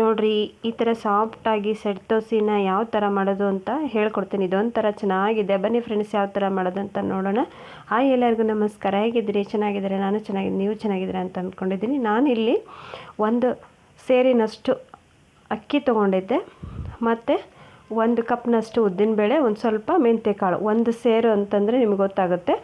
ನೋಡಿರಿ, ಈ ಥರ ಸಾಫ್ಟಾಗಿ ಸೆಟ್ ದೋಸಿನ ಯಾವ ಥರ ಮಾಡೋದು ಅಂತ ಹೇಳ್ಕೊಡ್ತೀನಿ. ಇದೊಂಥರ ಚೆನ್ನಾಗಿದೆ. ಬನ್ನಿ ಫ್ರೆಂಡ್ಸ್ ಯಾವ ಥರ ಮಾಡೋದು ಅಂತ ನೋಡೋಣ. ಹಾಯ್ ಎಲ್ಲರಿಗೂ ನಮಸ್ಕಾರ. ಹೇಗಿದ್ದೀರಿ? ಚೆನ್ನಾಗಿದ್ದೀರಾ? ನಾನು ಚೆನ್ನಾಗಿದ್ದೀನಿ ನೀವು ಚೆನ್ನಾಗಿದ್ದೀರಾ ಅಂತ ಅಂದ್ಕೊಂಡಿದ್ದೀನಿ ನಾನಿಲ್ಲಿ ಒಂದು ಸೇರಿನಷ್ಟು ಅಕ್ಕಿ ತೊಗೊಂಡಿದ್ದೆ. ಮತ್ತು ಒಂದು ಕಪ್ನಷ್ಟು ಉದ್ದಿನಬೇಳೆ, ಒಂದು ಸ್ವಲ್ಪ ಮೆಂತ್ಯಕಾಳು ಒಂದು ಸೇರು ಅಂತಂದರೆ ನಿಮ್ಗೆ ಗೊತ್ತಾಗುತ್ತೆ.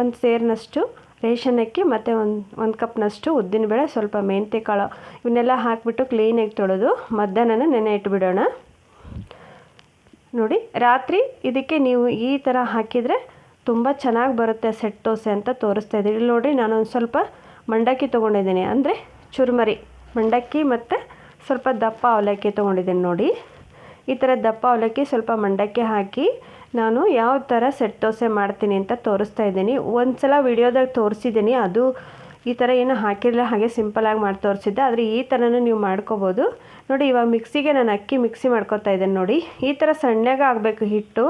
ಒಂದು ಸೇರಿನಷ್ಟು ರೇಷನ್ ಅಕ್ಕಿ ಮತ್ತು ಒಂದು ಒಂದು ಕಪ್ನಷ್ಟು ಉದ್ದಿನಬೇಳೆ ಸ್ವಲ್ಪ ಮೆಂತ್ಯ ಕಾಳು, ಇವನ್ನೆಲ್ಲ ಹಾಕಿಬಿಟ್ಟು ಕ್ಲೀನಾಗಿ ತೊಳೆದು ಮಧ್ಯಾಹ್ನ ನೆನೆ ಇಟ್ಬಿಡೋಣ. ನೋಡಿ, ರಾತ್ರಿ ಇದಕ್ಕೆ ನೀವು ಈ ಥರ ಹಾಕಿದರೆ ತುಂಬ ಚೆನ್ನಾಗಿ ಬರುತ್ತೆ ಸೆಟ್ ದೋಸೆ ಅಂತ ತೋರಿಸ್ತಾ ಇದ್ದೀನಿ ಇಲ್ಲಿ ನೋಡಿ ನಾನು ಒಂದು ಸ್ವಲ್ಪ ಮಂಡಕ್ಕಿ ತೊಗೊಂಡಿದ್ದೀನಿ. ಅಂದರೆ ಚುರುಮರಿ, ಮಂಡಕ್ಕಿ ಮತ್ತು ಸ್ವಲ್ಪ ದಪ್ಪ ಅವಲಕ್ಕಿ ತೊಗೊಂಡಿದ್ದೀನಿ ನೋಡಿ. ಈ ಥರ ದಪ್ಪ ಅವಲಕ್ಕಿ ಸ್ವಲ್ಪ ಮಂಡಕ್ಕಿ ಹಾಕಿ ನಾನು ಯಾವ ಥರ ಸೆಟ್ ದೋಸೆ ಮಾಡ್ತೀನಿ ಅಂತ ತೋರಿಸ್ತಾ ಇದ್ದೀನಿ. ಒಂದು ಸಲ ವಿಡಿಯೋದಾಗ ತೋರಿಸಿದ್ದೀನಿ. ಅದು ಈ ಥರ ಏನು ಹಾಕಿರಲಿಲ್ಲ ಹಾಗೆ ಸಿಂಪಲಾಗಿ ಮಾಡಿ ತೋರಿಸಿದ್ದೆ. ಆದರೆ ಈ ಥರನೂ ನೀವು ಮಾಡ್ಕೋಬೋದು. ನೋಡಿ, ಇವಾಗ ಮಿಕ್ಸಿಗೆ ನಾನು ಅಕ್ಕಿ ಮಿಕ್ಸಿ ಮಾಡ್ಕೊತಾ ಇದ್ದೇನೆ ನೋಡಿ. ಈ ಥರ ಸಣ್ಣಗೆ ಆಗಬೇಕು ಹಿಟ್ಟು.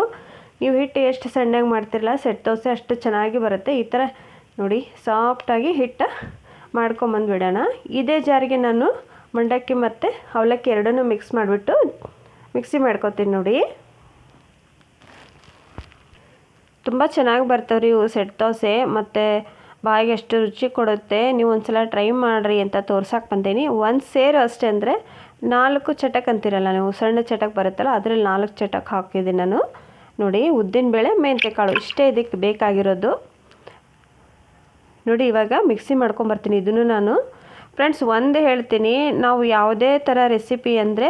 ನೀವು ಹಿಟ್ಟು ಎಷ್ಟು ಸಣ್ಣಗೆ ಮಾಡ್ತಿರಲ್ಲ, ಸೆಟ್ ದೋಸೆ ಅಷ್ಟು ಚೆನ್ನಾಗಿ ಬರುತ್ತೆ. ಈ ಥರ ನೋಡಿ, ಸಾಫ್ಟಾಗಿ ಹಿಟ್ಟು ಮಾಡ್ಕೊಂಬಂದು ಬಿಡೋಣ ಇದೇ ಜಾರಿಗೆ ನಾನು ಮಂಡಕ್ಕಿ ಮತ್ತು ಅವಲಕ್ಕಿ ಎರಡನ್ನೂ ಮಿಕ್ಸ್ ಮಾಡಿಬಿಟ್ಟು ಮಿಕ್ಸಿ ಮಾಡ್ಕೊತೀನಿ ನೋಡಿ. ತುಂಬ ಚೆನ್ನಾಗಿ ಬರ್ತಾವೆ ರೀ ಇವು ಸೆಟ್ ದೋಸೆ, ಮತ್ತು ಬಾಯಿಗೆ ಎಷ್ಟು ರುಚಿ ಕೊಡುತ್ತೆ ನೀವು ಒಂದು ಸಲ ಟ್ರೈ ಮಾಡಿರಿ ಅಂತ ತೋರ್ಸಕ್ಕೆ ಬಂದೀನಿ. ಒಂದು ಸೇರು ಅಷ್ಟೇ ಅಂದರೆ ನಾಲ್ಕು ಚಟಕ್ ಅಂತಿರಲ್ಲ ನೀವು, ಸಣ್ಣ ಚಟಕ್ ಬರುತ್ತಲ್ಲ ಅದರಲ್ಲಿ ನಾಲ್ಕು ಚಟಕ್ ಹಾಕಿದ್ದೀನಿ ನಾನು. ನೋಡಿ ಉದ್ದಿನಬೇಳೆ ಕಾಳು ಇಷ್ಟೇ ಇದಕ್ಕೆ ಬೇಕಾಗಿರೋದು. ನೋಡಿ, ಇವಾಗ ಮಿಕ್ಸಿ ಮಾಡ್ಕೊಂಬರ್ತೀನಿ ಇದನ್ನು ನಾನು. ಫ್ರೆಂಡ್ಸ್, ಒಂದು ಹೇಳ್ತೀನಿ, ನಾವು ಯಾವುದೇ ಥರ ರೆಸಿಪಿ ಅಂದರೆ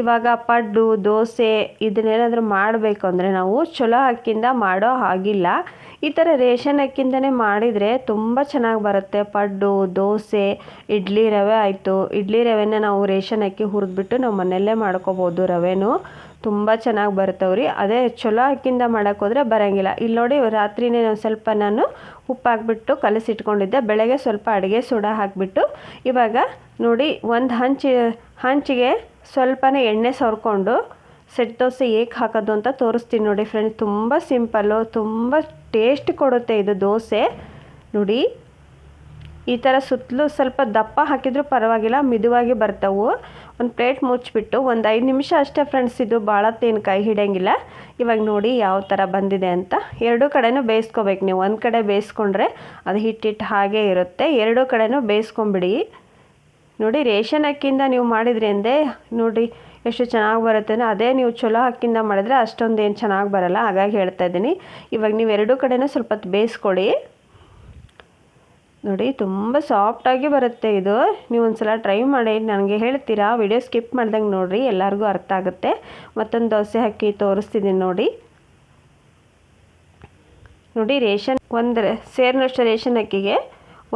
ಇವಾಗ ಪಡ್ಡು, ದೋಸೆ ಇದನ್ನೇನಾದರೂ ಮಾಡಬೇಕು ಅಂದರೆ ನಾವು ಚಲೋ ಅಕ್ಕಿಂದ ಮಾಡೋ ಹಾಗಿಲ್ಲ. ಈ ಥರ ರೇಷನ್ ಅಕ್ಕಿಂದನೇ ಮಾಡಿದರೆ ತುಂಬ ಚೆನ್ನಾಗಿ ಬರುತ್ತೆ. ಪಡ್ಡು, ದೋಸೆ, ಇಡ್ಲಿ ರವೆ ಆಯಿತು. ಇಡ್ಲಿ ರವೆನ ನಾವು ರೇಷನ್ ಅಕ್ಕಿ ಹುರಿದ್ಬಿಟ್ಟು ನಾವು ಮನೆಯಲ್ಲೇ ಮಾಡ್ಕೋಬೋದು ರವೆನೂ. ತುಂಬ ಚೆನ್ನಾಗಿ ಬರ್ತವ್ರಿ ಅದೇ ಚಲೋ ಅಕ್ಕಿಂದ ಮಾಡೋಕ್ಕೋದ್ರೆ ಬರೋಂಗಿಲ್ಲ. ಇಲ್ಲಿ ನೋಡಿ ರಾತ್ರಿನೇ ಒಂದು ಸ್ವಲ್ಪ ನಾನು ಉಪ್ಪು ಹಾಕ್ಬಿಟ್ಟು ಕಲಸಿಟ್ಕೊಂಡಿದ್ದೆ ಬೆಳಗ್ಗೆ ಸ್ವಲ್ಪ ಅಡುಗೆ ಸೋಡಾ ಹಾಕಿಬಿಟ್ಟು ಇವಾಗ ನೋಡಿ ಒಂದು ಹಂಚಿ, ಹಂಚಿಗೆ ಸ್ವಲ್ಪನೇ ಎಣ್ಣೆ ಸವರ್ಕೊಂಡು ಸೆಟ್ ದೋಸೆ ಹೇಗೆ ಹಾಕೋದು ಅಂತ ತೋರಿಸ್ತೀನಿ ನೋಡಿ ಫ್ರೆಂಡ್ಸ್ ತುಂಬ ಸಿಂಪಲ್ಲು ತುಂಬ ಟೇಸ್ಟ್ ಕೊಡುತ್ತೆ ಇದು ದೋಸೆ. ನೋಡಿ, ಈ ಥರ ಸುತ್ತಲೂ ಸ್ವಲ್ಪ ದಪ್ಪ ಹಾಕಿದರೂ ಪರವಾಗಿಲ್ಲ, ಮಿದುವಾಗಿ ಬರ್ತವೆ. ಒಂದು ಪ್ಲೇಟ್ ಮುಚ್ಚಿಬಿಟ್ಟು ಒಂದು ಐದು ನಿಮಿಷ ಅಷ್ಟೇ ಫ್ರೆಂಡ್ಸ್ ಇದು ಭಾಳ ಕೈ ಹಿಡಿಯಂಗಿಲ್ಲ. ಇವಾಗ ನೋಡಿ ಯಾವ ಥರ ಬಂದಿದೆ ಅಂತ. ಎರಡೂ ಕಡೆನೂ ಬೇಯಿಸ್ಕೋಬೇಕು ನೀವು. ಒಂದು ಕಡೆ ಬೇಯಿಸ್ಕೊಂಡ್ರೆ ಅದು ಹಿಟ್ಟಿಟ್ಟು ಹಾಗೇ ಇರುತ್ತೆ. ಎರಡೂ ಕಡೆನೂ ಬೇಯಿಸ್ಕೊಂಬಿಡಿ ನೋಡಿ, ರೇಷನ್ ಅಕ್ಕಿಯಿಂದ ನೀವು ಮಾಡಿದ್ರಿ ಅಂದೆ ನೋಡಿ ಎಷ್ಟು ಚೆನ್ನಾಗಿ ಬರುತ್ತೆ ಅದೇ ನೀವು ಚಲೋ ಅಕ್ಕಿಂದ ಮಾಡಿದ್ರೆ ಅಷ್ಟೊಂದು ಏನು ಚೆನ್ನಾಗಿ ಬರಲ್ಲ, ಹಾಗಾಗಿ ಹೇಳ್ತಾ ಇದ್ದೀನಿ. ಇವಾಗ ನೀವು ಎರಡೂ ಕಡೆನೂ ಸ್ವಲ್ಪ ಬೇಯಿಸ್ಕೊಳ್ಳಿ ನೋಡಿ, ತುಂಬ ಸಾಫ್ಟಾಗಿ ಬರುತ್ತೆ ಇದು. ನೀವು ಒಂದು ಸಲ ಟ್ರೈ ಮಾಡಿ, ನನಗೆ ಹೇಳ್ತೀರಾ? ವಿಡಿಯೋ ಸ್ಕಿಪ್ ಮಾಡ್ದಂಗೆ ನೋಡಿರಿ, ಎಲ್ಲರಿಗೂ ಅರ್ಥ ಆಗುತ್ತೆ. ಮತ್ತೊಂದು ದೋಸೆ ಹಾಕಿ ತೋರಿಸ್ತಿದ್ದೀನಿ ನೋಡಿ. ನೋಡಿ, ರೇಷನ್ ಒಂದು ಸೇರಿನಷ್ಟು ರೇಷನ್ ಅಕ್ಕಿಗೆ.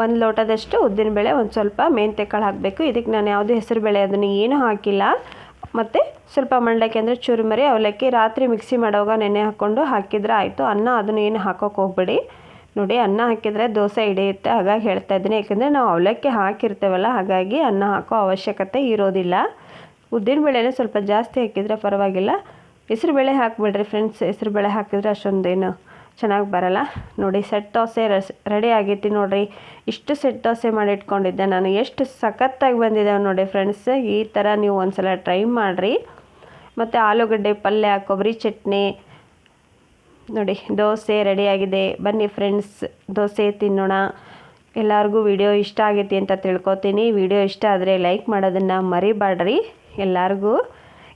ಒಂದು ಲೋಟದಷ್ಟು ಉದ್ದಿನಬೇಳೆ ಒಂದು ಸ್ವಲ್ಪ ಮೆಂತ್ಯಕಾಳು ಹಾಕಬೇಕು. ಇದಕ್ಕೆ ನಾನು ಯಾವುದೇ ಹೆಸರು ಬೇಳೆ ಅದನ್ನು ಏನೂ ಹಾಕಿಲ್ಲ. ಮತ್ತು ಸ್ವಲ್ಪ ಮಂಡಕ್ಕಿ ಅಂದರೆ ಚುರುಮರಿ, ಅವಲಕ್ಕಿ ರಾತ್ರಿ ಮಿಕ್ಸಿ ಮಾಡುವಾಗ ನೆನೆ ಹಾಕ್ಕೊಂಡು ಹಾಕಿದರೆ ಆಯಿತು. ಅನ್ನ ಅದನ್ನು ಏನು ಹಾಕೋಕೆ ಹೋಗಬೇಡಿ. ನೋಡಿ, ಅನ್ನ ಹಾಕಿದರೆ ದೋಸೆ ಹಿಡಿಯುತ್ತೆ, ಹಾಗಾಗಿ ಹೇಳ್ತಾ ಇದ್ದೀನಿ. ಯಾಕೆಂದರೆ ನಾವು ಅವಲಕ್ಕಿ ಹಾಕಿರ್ತೇವಲ್ಲ, ಹಾಗಾಗಿ ಅನ್ನ ಹಾಕೋ ಅವಶ್ಯಕತೆ ಇರೋದಿಲ್ಲ. ಉದ್ದಿನಬೇಳೆನೇ ಸ್ವಲ್ಪ ಜಾಸ್ತಿ ಹಾಕಿದರೆ ಪರವಾಗಿಲ್ಲ. ಹೆಸ್ರುಬೇಳೆ ಹಾಕಿಬಿಡ್ರಿ ಫ್ರೆಂಡ್ಸ್ ಹೆಸ್ರುಬೇಳೆ ಹಾಕಿದರೆ ಅಷ್ಟೊಂದೇನು ಚೆನ್ನಾಗಿ ಬರಲ್ಲ. ನೋಡಿ ಸೆಟ್ ದೋಸೆ ರಸ್ ರೆಡಿ ಆಗೈತಿ ನೋಡಿರಿ. ಇಷ್ಟು ಸೆಟ್ ದೋಸೆ ಮಾಡಿ ಇಟ್ಕೊಂಡಿದ್ದೆ ನಾನು. ಎಷ್ಟು ಸಖತ್ತಾಗಿ ಬಂದಿದ್ದಾವೆ ನೋಡಿ ಫ್ರೆಂಡ್ಸ್ ಈ ಥರ ನೀವು ಒಂದು ಸಲ ಟ್ರೈ ಮಾಡಿರಿ. ಮತ್ತು ಆಲೂಗಡ್ಡೆ, ಪಲ್ಯ, ಕೊಬ್ಬರಿ ಚಟ್ನಿ. ನೋಡಿ, ದೋಸೆ ರೆಡಿಯಾಗಿದೆ ಬನ್ನಿ ಫ್ರೆಂಡ್ಸ್ ದೋಸೆ ತಿನ್ನೋಣ. ಎಲ್ಲರಿಗೂ ವಿಡಿಯೋ ಇಷ್ಟ ಆಗೈತಿ ಅಂತ ತಿಳ್ಕೊತೀನಿ. ವಿಡಿಯೋ ಇಷ್ಟ ಆದರೆ ಲೈಕ್ ಮಾಡೋದನ್ನು ಮರಿಬಾಡ್ರಿ ಎಲ್ಲರಿಗೂ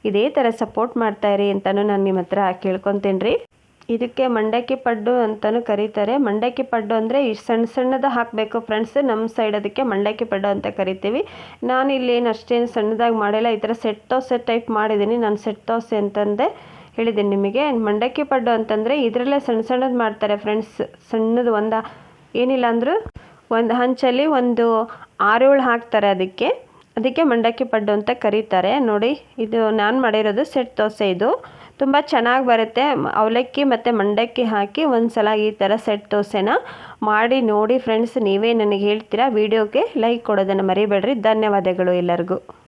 ಇದೇ ಥರ ಸಪೋರ್ಟ್ ಮಾಡ್ತಾಯಿರಿ ಅಂತಲೂ ನಾನು ನಿಮ್ಮ ಹತ್ರ ಕೇಳ್ಕೊತೀನಿ ರೀ. ಇದಕ್ಕೆ ಮಂಡಕ್ಕಿ ಪಡ್ಡು ಅಂತಲೂ ಕರೀತಾರೆ. ಮಂಡಕ್ಕಿ ಪಡ್ಡು ಅಂದರೆ ಈ ಸಣ್ಣ ಸಣ್ಣದ ಹಾಕಬೇಕು ಫ್ರೆಂಡ್ಸ್ ನಮ್ಮ ಸೈಡ್ ಅದಕ್ಕೆ ಮಂಡಕ್ಕಿ ಪಡ್ಡು ಅಂತ ಕರಿತೀವಿ. ನಾನು ಇಲ್ಲಿ ಏನು ಅಷ್ಟೇನು ಸಣ್ಣದಾಗಿ ಮಾಡಿಲ್ಲ. ಈ ಥರ ಸೆಟ್ ದೋಸೆ ಟೈಪ್ ಮಾಡಿದ್ದೀನಿ ನಾನು ಸೆಟ್ ದೋಸೆ ಅಂತಂದೆ ಹೇಳಿದ್ದೀನಿ ನಿಮಗೆ. ಮಂಡಕ್ಕಿ ಪಡ್ಡು ಅಂತಂದರೆ ಇದರಲ್ಲೇ ಸಣ್ಣ ಸಣ್ಣದು ಮಾಡ್ತಾರೆ ಫ್ರೆಂಡ್ಸ್ ಸಣ್ಣದು ಒಂದು ಏನಿಲ್ಲ ಅಂದರೂ ಒಂದು ಹಂಚಲ್ಲಿ ಒಂದು ಆರೇಳು ಹಾಕ್ತಾರೆ ಅದಕ್ಕೆ. ಅದಕ್ಕೆ ಮಂಡಕ್ಕಿ ಪಡ್ಡು ಅಂತ ಕರೀತಾರೆ. ನೋಡಿ, ಇದು ನಾನು ಮಾಡಿರೋದು ಸೆಟ್ ದೋಸೆ ಇದು. ತುಂಬ ಚೆನ್ನಾಗಿ ಬರುತ್ತೆ. ಅವಲಕ್ಕಿ ಮತ್ತು ಮಂಡಕ್ಕಿ ಹಾಕಿ ಒಂದು ಸಲ ಈ ಥರ ಸೆಟ್ ದೋಸೆನ ಮಾಡಿ ನೋಡಿ ಫ್ರೆಂಡ್ಸ್ ನೀವೇ ನನಗೆ ಹೇಳ್ತೀರಾ? ವಿಡಿಯೋಗೆ ಲೈಕ್ ಕೊಡೋದನ್ನು ಮರಿಬೇಡ್ರಿ. ಧನ್ಯವಾದಗಳು ಎಲ್ಲರಿಗೂ.